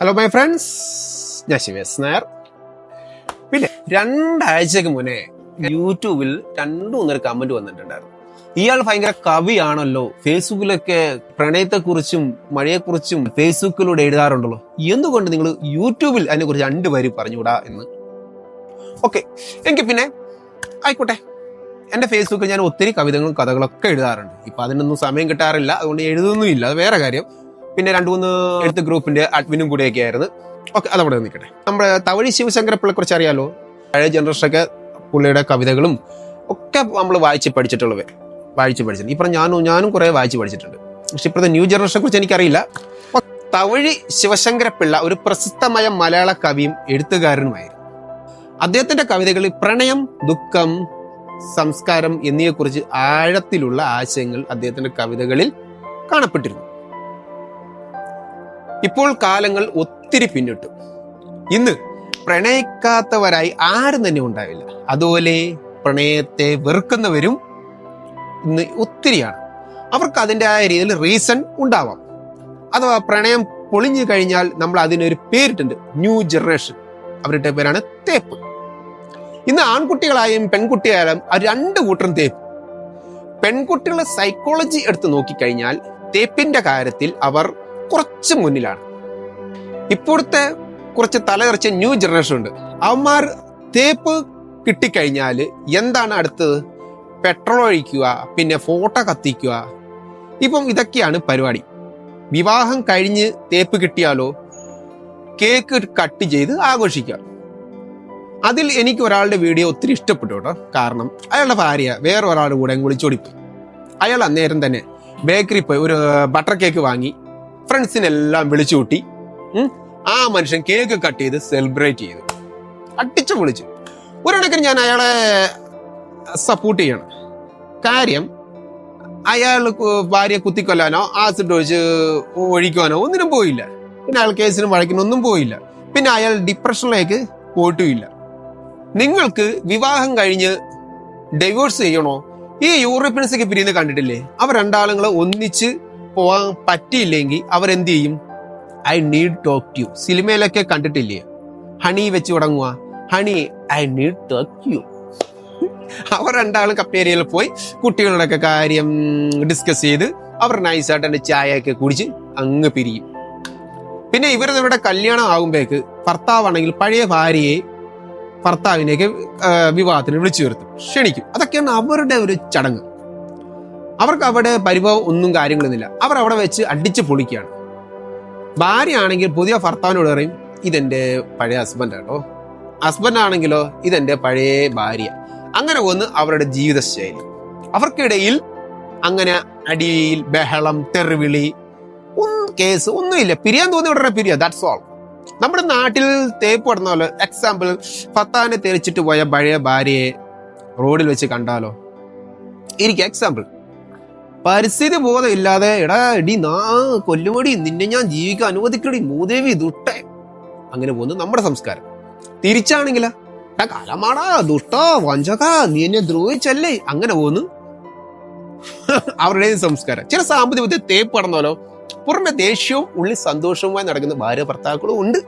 Hello my friends ഞാൻ ശിവേസ് നായർ. പിന്നെ രണ്ടാഴ്ചക്ക് മുന്നേ യൂട്യൂബിൽ രണ്ടു മൂന്നൊരു കമന്റ് വന്നിട്ടുണ്ടായിരുന്നു. ഇയാൾ ഭയങ്കര കവിയാണല്ലോ. ഫേസ്ബുക്കിലൊക്കെ പ്രണയത്തെക്കുറിച്ചും മഴയെക്കുറിച്ചും ഫേസ്ബുക്കിലൂടെ എഴുതാറുണ്ടല്ലോ. എന്തുകൊണ്ട് നിങ്ങൾ യൂട്യൂബിൽ അതിനെക്കുറിച്ച് രണ്ട് വരി പറഞ്ഞുകൂടാ എന്ന്? ഓക്കെ എനിക്ക് പിന്നെ ആയിക്കോട്ടെ. എന്റെ ഫേസ്ബുക്കിൽ ഞാൻ ഒത്തിരി കവിതകളും കഥകളൊക്കെ എഴുതാറുണ്ട്. ഇപ്പൊ അതിനൊന്നും സമയം കിട്ടാറില്ല. അതുകൊണ്ട് എഴുതുന്നില്ല അത് വേറെ കാര്യം. പിന്നെ രണ്ടു മൂന്ന് എഴുത്ത് ഗ്രൂപ്പിന്റെ അഡ്മിനും കൂടെയൊക്കെ ആയിരുന്നു. ഓക്കെ അതവിടെ നിൽക്കട്ടെ. നമ്മുടെ തവഴി ശിവശങ്കരപ്പിള്ളെ കുറിച്ച് അറിയാലോ? പഴയ ജനറേഷനൊക്കെ പുള്ളിയുടെ കവിതകളും ഒക്കെ നമ്മൾ വായിച്ച് പഠിച്ചിട്ടുള്ളവ. വായിച്ച് പഠിച്ചിട്ടുണ്ട്. ഇപ്പം ഞാനും ഞാനും കുറേ വായിച്ച് പഠിച്ചിട്ടുണ്ട്. പക്ഷെ ഇപ്പോഴത്തെ ന്യൂ ജനറേഷനെ കുറിച്ച് എനിക്കറിയില്ല. തവഴി ശിവശങ്കരപ്പിള്ള ഒരു പ്രസിദ്ധമായ മലയാള കവിയും എഴുത്തുകാരനുമായിരുന്നു. അദ്ദേഹത്തിന്റെ കവിതകളിൽ പ്രണയം ദുഃഖം സംസ്കാരം എന്നിവയെക്കുറിച്ച് ആഴത്തിലുള്ള ആശയങ്ങൾ അദ്ദേഹത്തിന്റെ കവിതകളിൽ കാണപ്പെട്ടിരുന്നു. ഇപ്പോൾ കാലങ്ങൾ ഒത്തിരി പിന്നിട്ടു. ഇന്ന് പ്രണയിക്കാത്തവരായി ആരും തന്നെ ഉണ്ടാവില്ല. അതുപോലെ പ്രണയത്തെ വെറുക്കുന്നവരും ഇന്ന് ഒത്തിരിയാണ്. അവർക്ക് അതിന്റെതായ രീതിയിൽ റീസൺ ഉണ്ടാവാം. അഥവാ പ്രണയം പൊളിഞ്ഞു കഴിഞ്ഞാൽ നമ്മൾ അതിനൊരു പേരിട്ടുണ്ട്. ന്യൂ ജനറേഷൻ അവരുടെ പേരാണ് തേപ്പ്. ഇന്ന് ആൺകുട്ടികളായും ആ രണ്ട് കൂട്ടരും തേപ്പ്. പെൺകുട്ടികളുടെ സൈക്കോളജി എടുത്ത് നോക്കിക്കഴിഞ്ഞാൽ തേപ്പിന്റെ കാര്യത്തിൽ അവർ കുറച്ച് മുന്നിലാണ്. ഇപ്പോഴത്തെ കുറച്ച് തലതെറിച്ച ന്യൂ ജനറേഷൻ ഉണ്ട്. അവന്മാർ തേപ്പ് കിട്ടിക്കഴിഞ്ഞാൽ എന്താണ് അടുത്തത്? പെട്രോൾ ഒഴിക്കുക പിന്നെ ഫോട്ടോ കത്തിക്കുക. ഇപ്പം ഇതൊക്കെയാണ് പരിപാടി. വിവാഹം കഴിഞ്ഞ് തേപ്പ് കിട്ടിയാലോ? കേക്ക് കട്ട് ചെയ്ത് ആഘോഷിക്കുക. അതിൽ എനിക്ക് ഒരാളുടെ വീഡിയോ ഒത്തിരി ഇഷ്ടപ്പെട്ടു കേട്ടോ. കാരണം അയാളുടെ ഭാര്യ വേറെ ഒരാളുടെ കൂടെ വിളിച്ചോടിപ്പോയി. അയാൾ അന്നേരം തന്നെ ബേക്കറി പോയി ഒരു ബട്ടർ കേക്ക് വാങ്ങി. ഫ്രണ്ട്സിനെല്ലാം വിളിച്ചു കൂട്ടി ആ മനുഷ്യൻ കേക്ക് കട്ട് ചെയ്ത് സെലിബ്രേറ്റ് ചെയ്തു. അടിച്ചു വിളിച്ചു ഒരു ഞാൻ അയാളെ സപ്പോർട്ട് ചെയ്യണം. കാര്യം അയാൾ ഭാര്യയെ കുത്തിക്കൊല്ലാനോ ആസിഡ് ഒഴിച്ച് ഒഴിക്കാനോ ഒന്നിനും പോയില്ല. പിന്നെ അയാൾ കേസിനും വഴക്കിനും ഒന്നും പോയില്ല. പിന്നെ അയാൾ ഡിപ്രഷനിലേക്ക് പോയിട്ടുമില്ല. നിങ്ങൾക്ക് വിവാഹം കഴിഞ്ഞ് ഡൈവോഴ്സ് ചെയ്യണോ? ഈ യൂറോപ്യൻസൊക്കെ പിരിയുന്നത് കണ്ടിട്ടില്ലേ? അവർ രണ്ടാളുകൾ ഒന്നിച്ച് പോവാൻ പറ്റിയില്ലെങ്കിൽ അവരെന്ത് ചെയ്യും ഐ നീഡ് ടോക്ക് യു. സിനിമയിലൊക്കെ കണ്ടിട്ടില്ലേ? ഹണി വെച്ച് തുടങ്ങുക. Honey I need talk you. അവർ രണ്ടാളും കപ്പേരിയയിൽ പോയി കുട്ടികളുടെയൊക്കെ കാര്യം ഡിസ്കസ് ചെയ്ത് അവർ നൈസായിട്ട് എന്റെ ചായയൊക്കെ കുടിച്ച് അങ്ങ് പിരിയും. പിന്നെ ഇവർ ഇവരുടെ കല്യാണം ആകുമ്പോഴേക്ക് ഭർത്താവാണെങ്കിൽ പഴയ ഭാര്യയെ ഭർത്താവിനെയൊക്കെ വിവാഹത്തിന് വിളിച്ചു വരുത്തും. ക്ഷണിക്കും. അതൊക്കെയാണ് അവരുടെ ഒരു ചടങ്ങ്. അവർക്ക് അവിടെ പരിഭവം ഒന്നും കാര്യങ്ങളൊന്നുമില്ല. അവർ അവിടെ വെച്ച് അടിച്ച് പൊളിക്കുകയാണ്. ഭാര്യ ആണെങ്കിൽ പുതിയ ഭർത്താവിനോട് പറയും ഇതെന്റെ പഴയ ഹസ്ബൻഡ് കേട്ടോ ഹസ്ബൻഡ് ആണെങ്കിലോ ഇതെന്റെ പഴയ ഭാര്യ. അങ്ങനെ ഒന്ന് അവരുടെ ജീവിതശൈലി. അവർക്കിടയിൽ അങ്ങനെ അടിയിൽ ബഹളം തെറിവിളി ഒന്നും കേസ് ഒന്നുമില്ല. പിരിയാൻ തോന്നി ഉടനെ പിരിയ ദാറ്റ്സ് ഓൾ നമ്മുടെ നാട്ടിൽ തേപ്പ് പടുന്ന പോലെ എക്സാമ്പിൾ ഭർത്താവിനെ തെളിച്ചിട്ട് പോയ പഴയ ഭാര്യയെ റോഡിൽ വെച്ച് കണ്ടാലോ? എനിക്ക് എക്സാമ്പിൾ പരിസ്ഥിതി ബോധം ഇല്ലാതെ എടാ എടി നാ കൊല്ലുമടി നിന്നെ ഞാൻ ജീവിക്കാൻ അനുവദിക്കടി മൂദേവി ദുഷ്ട. അങ്ങനെ പോകുന്നു നമ്മുടെ സംസ്കാരം. തിരിച്ചാണെങ്കിലാ കലമാടാ ദുഷ്ട വഞ്ചക നീ എന്നെ ദ്രോഹിച്ചല്ലേ? അങ്ങനെ പോകുന്നു. അവരുടെ സംസ്കാരം. ചില സാമ്പത്തിക വിദ്യ തേപ്പ് കടന്നാലോ പുറമെ ദേഷ്യവും ഉള്ളിൽ സന്തോഷവുമായി നടക്കുന്ന ഭാര്യ ഭർത്താക്കളും ഉണ്ട്.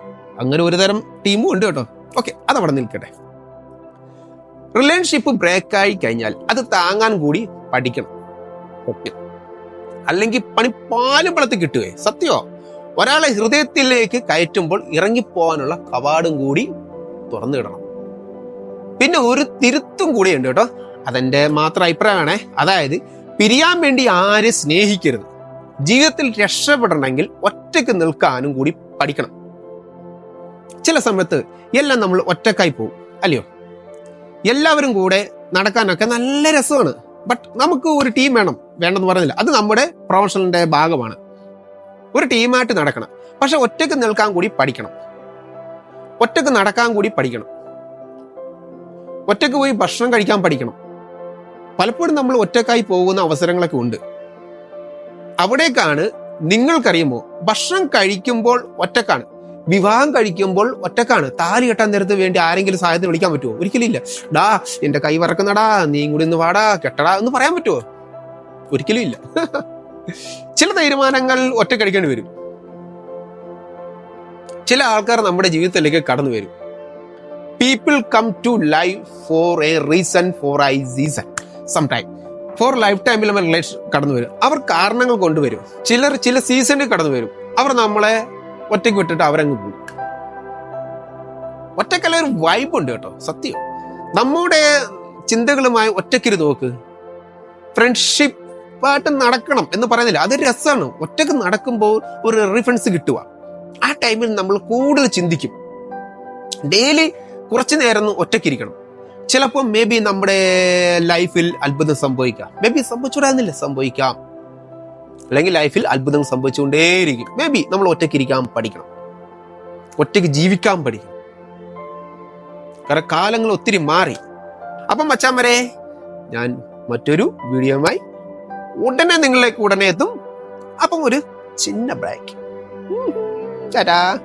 അങ്ങനെ ഒരു തരം ടീമും ഉണ്ട് കേട്ടോ. ഓക്കെ അതവിടെ നിൽക്കട്ടെ. റിലേഷൻഷിപ്പ് ബ്രേക്കായി കഴിഞ്ഞാൽ അത് താങ്ങാൻ കൂടി പഠിക്കണം. ഓക്കെ അല്ലെങ്കിൽ പണി പാലും പണത്തിൽ കിട്ടുകയെ സത്യോ? ഒരാളെ ഹൃദയത്തിലേക്ക് കയറ്റുമ്പോൾ ഇറങ്ങിപ്പോവാനുള്ള കവാടും കൂടി തുറന്നിടണം. പിന്നെ ഒരു തിരുത്തും കൂടി ഉണ്ട് കേട്ടോ. അതെന്റെ മാത്രം അഭിപ്രായമാണേ. അതായത് പിരിയാൻ വേണ്ടി ആരെ സ്നേഹിക്കരുത്. ജീവിതത്തിൽ രക്ഷപ്പെടണമെങ്കിൽ ഒറ്റയ്ക്ക് നിൽക്കാനും കൂടി പഠിക്കണം. ചില സമയത്ത് എല്ലാം നമ്മൾ ഒറ്റക്കായി പോകും അല്ലയോ? എല്ലാവരും കൂടെ നടക്കാനൊക്കെ നല്ല രസമാണ്. ബട്ട് നമുക്ക് ഒരു ടീം വേണം. വേണ്ടെന്ന് പറയുന്നില്ല. അത് നമ്മുടെ പ്രൊഫഷണലിന്റെ ഭാഗമാണ്. ഒരു ടീമായിട്ട് നടക്കണം. പക്ഷെ ഒറ്റയ്ക്ക് നിൽക്കാൻ കൂടി പഠിക്കണം. ഒറ്റയ്ക്ക് നടക്കാൻ കൂടി പഠിക്കണം. ഒറ്റയ്ക്ക് പോയി ഭക്ഷണം കഴിക്കാൻ പഠിക്കണം. പലപ്പോഴും നമ്മൾ ഒറ്റക്കായി പോകുന്ന അവസരങ്ങളൊക്കെ ഉണ്ട്. അവിടേക്കാണ് നിങ്ങൾക്കറിയുമ്പോൾ ഭക്ഷണം കഴിക്കുമ്പോൾ ഒറ്റക്കാണ്. വിവാഹം കഴിക്കുമ്പോൾ ഒറ്റക്കാണ്. താലി കെട്ടാൻ നേരത്ത് വേണ്ടി ആരെങ്കിലും സഹായത്തിന് വിളിക്കാൻ പറ്റുമോ ഒരിക്കലും ഇല്ല. ഡാ എന്റെ കൈ വറക്കുന്നടാ നീ കൂടി ഒന്ന് വാടാ കെട്ടടാ എന്ന് പറയാൻ പറ്റുമോ ഒരിക്കലും ഇല്ല. ചില തീരുമാനങ്ങൾ ഒറ്റക്കടിക്കേണ്ടി വരും. ചില ആൾക്കാർ നമ്മുടെ ജീവിതത്തിലേക്ക് കടന്നു വരും. People come to life for a reason for I season some time for life ടൈമിൽ നമ്മൾ റിലേഷൻ കടന്നു വരും. അവർ കാരണങ്ങൾ കൊണ്ടുവരും. ചിലർ ചില സീസണിൽ കടന്നു വരും. അവർ നമ്മളെ ഒറ്റയ്ക്ക് വിട്ടിട്ട് അവരങ്ങ് പോകും. ഒറ്റക്കല്ല ഒരു വൈബ് ഉണ്ട് കേട്ടോ. സത്യം. നമ്മുടെ ചിന്തകളുമായി ഒറ്റയ്ക്കിരു നോക്ക്. ഫ്രണ്ട്ഷിപ്പ് ആയിട്ട് നടക്കണം എന്ന് പറയുന്നില്ല. അത് രസമാണ് ഒറ്റയ്ക്ക് നടക്കുമ്പോൾ ഒരു റിഫൻസ് കിട്ടുക. ആ ടൈമിൽ നമ്മൾ കൂടുതൽ ചിന്തിക്കും. ഡെയിലി കുറച്ച് നേരം ഒന്ന് ഒറ്റയ്ക്കിരിക്കണം ചിലപ്പോൾ മേ ബി നമ്മുടെ ലൈഫിൽ അത്ഭുതം സംഭവിക്കാം. മേ ബി സംഭവിച്ചുകൂടാന്നില്ല സംഭവിക്കാം. അല്ലെങ്കിൽ ലൈഫിൽ അത്ഭുതം സംഭവിച്ചുകൊണ്ടേയിരിക്കും. മേ ബി നമ്മൾ ഒറ്റയ്ക്കിരിക്കാൻ പഠിക്കണം. ഒറ്റയ്ക്ക് ജീവിക്കാൻ പഠിക്കണം. കാരണം കാലങ്ങൾ ഒത്തിരി മാറി. അപ്പം മച്ചാൻ വരെ ഞാൻ മറ്റൊരു വീഡിയോയുമായി ഉടനെ നിങ്ങളിലേക്ക് ഉടനെ എത്തും. അപ്പം ഒരു ചിന്ന ബ്രേക്ക്. ചേട്ടാ.